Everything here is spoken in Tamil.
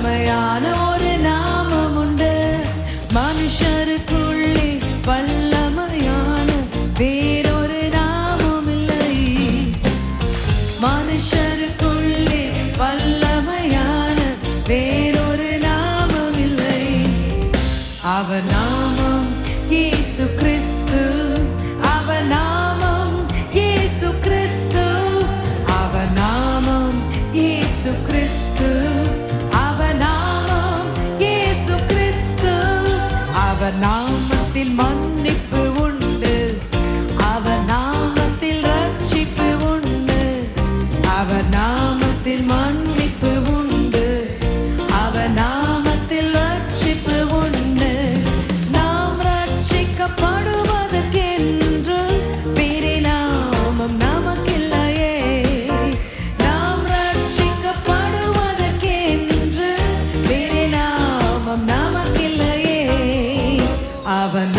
வல்லமையான ஒரு நாமம் உண்டு மனுஷருக்குள்ளே வல்லமையான வேறொரு நாமம் இல்லை மனுஷருக்குள்ளே வல்லமையான வேறொரு நாமம் இல்லை அவர் நாமம் இயேசு கிறிஸ்து. அவர் நாமம் இயேசு கிறிஸ்து. அவர் நாமம் இயேசு கிறிஸ்து. நாமத்தில் மன்னிப்பு அவன்